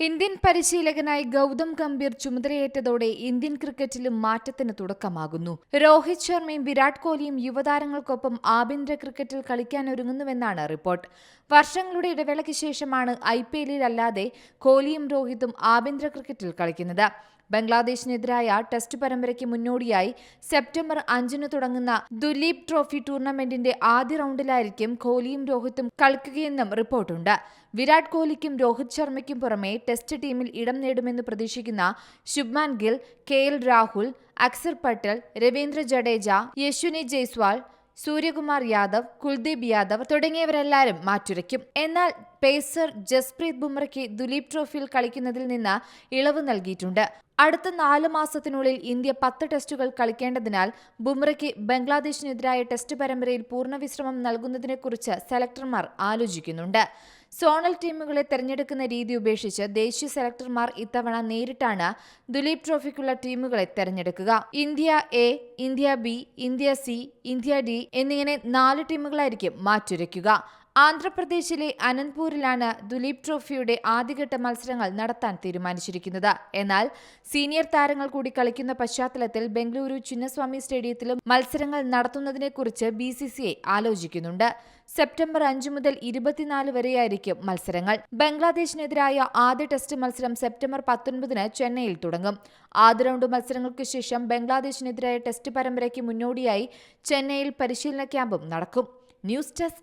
Indian പരിശീലകനായി ഗൗതം ഗംഭീർ ചുമതലയേറ്റതോടെ Indian ക്രിക്കറ്റിലും മാറ്റത്തിന് തുടക്കമാകുന്നു. രോഹിത് ശർമ്മയും വിരാട് കോഹ്ലിയും യുവതാരങ്ങൾക്കൊപ്പം ആഭ്യന്തര ക്രിക്കറ്റിൽ കളിക്കാനൊരുങ്ങുന്നുവെന്നാണ് റിപ്പോർട്ട്. വർഷങ്ങളുടെ ഇടവേളയ്ക്ക് ശേഷമാണ് ഐ പി എല്ലിൽ അല്ലാതെ കോഹ്ലിയും രോഹിതും ആഭ്യന്തര ക്രിക്കറ്റിൽ കളിക്കുന്നത്. ബംഗ്ലാദേശിനെതിരായ ടെസ്റ്റ് പരമ്പരയ്ക്ക് മുന്നോടിയായി സെപ്റ്റംബർ അഞ്ചിന് തുടങ്ങുന്ന ദുലീപ് ട്രോഫി ടൂർണമെന്റിന്റെ ആദ്യ റൗണ്ടിലായിരിക്കും കോഹ്ലിയും രോഹിത്തും കളിക്കുകയെന്നും റിപ്പോർട്ടുണ്ട്. വിരാട് കോഹ്ലിക്കും രോഹിത് ശർമ്മയ്ക്കും പുറമെ ടെസ്റ്റ് ടീമിൽ ഇടം നേടുമെന്ന് പ്രതീക്ഷിക്കുന്ന ശുഭ്മാൻ ഗിൽ കെ എൽ രാഹുൽ അക്സർ പട്ടേൽ രവീന്ദ്ര ജഡേജ യശ്വിനി ജയ്സ്വാൾ സൂര്യകുമാർ യാദവ് കുൽദീപ് യാദവ് തുടങ്ങിയവരെല്ലാവരും മാറ്റുരയ്ക്കും. എന്നാൽ പേസർ ജസ്പ്രീത് ബുംറയ്ക്ക് ദുലീപ് ട്രോഫിയിൽ കളിക്കുന്നതിൽ നിന്ന് ഇളവ് നൽകിയിട്ടുണ്ട്. അടുത്ത നാല് മാസത്തിനുള്ളിൽ ഇന്ത്യ പത്ത് ടെസ്റ്റുകൾ കളിക്കേണ്ടതിനാൽ ബുംറയ്ക്ക് ബംഗ്ലാദേശിനെതിരായ ടെസ്റ്റ് പരമ്പരയിൽ പൂർണവിശ്രമം നൽകുന്നതിനെക്കുറിച്ച് സെലക്ടർമാർ ആലോചിക്കുന്നുണ്ട്. സോണൽ ടീമുകളെ തെരഞ്ഞെടുക്കുന്ന രീതി ഉപേക്ഷിച്ച് ദേശീയ സെലക്ടർമാർ ഇത്തവണ നേരിട്ടാണ് ദുലീപ് ട്രോഫിക്കുള്ള ടീമുകളെ തെരഞ്ഞെടുക്കുക. India A India B India C India D എന്നിങ്ങനെ നാല് ടീമുകളായിരിക്കും മാറ്റുരയ്ക്കുക. ആന്ധ്രാപ്രദേശിലെ അനന്ത്പൂരിലാണ് ദുലീപ് ട്രോഫിയുടെ ആദ്യഘട്ട മത്സരങ്ങൾ നടത്താൻ തീരുമാനിച്ചിരിക്കുന്നത്. എന്നാൽ സീനിയർ താരങ്ങൾ കൂടി കളിക്കുന്ന പശ്ചാത്തലത്തിൽ ബംഗളൂരു ചിന്നസ്വാമി സ്റ്റേഡിയത്തിലും മത്സരങ്ങൾ നടത്തുന്നതിനെക്കുറിച്ച് ബി സി സി ഐ ആലോചിക്കുന്നുണ്ട്. സെപ്റ്റംബർ അഞ്ച് മുതൽ ഇരുപത്തിനാല് വരെയായിരിക്കും മത്സരങ്ങൾ. ബംഗ്ലാദേശിനെതിരായ ആദ്യ ടെസ്റ്റ് മത്സരം സെപ്റ്റംബർ പത്തൊൻപതിന് ചെന്നൈയിൽ തുടങ്ങും. ആദ്യ റൗണ്ട് മത്സരങ്ങൾക്ക് ശേഷം ബംഗ്ലാദേശിനെതിരായ ടെസ്റ്റ് പരമ്പരയ്ക്ക് മുന്നോടിയായി ചെന്നൈയിൽ പരിശീലന ക്യാമ്പും നടക്കും. News desk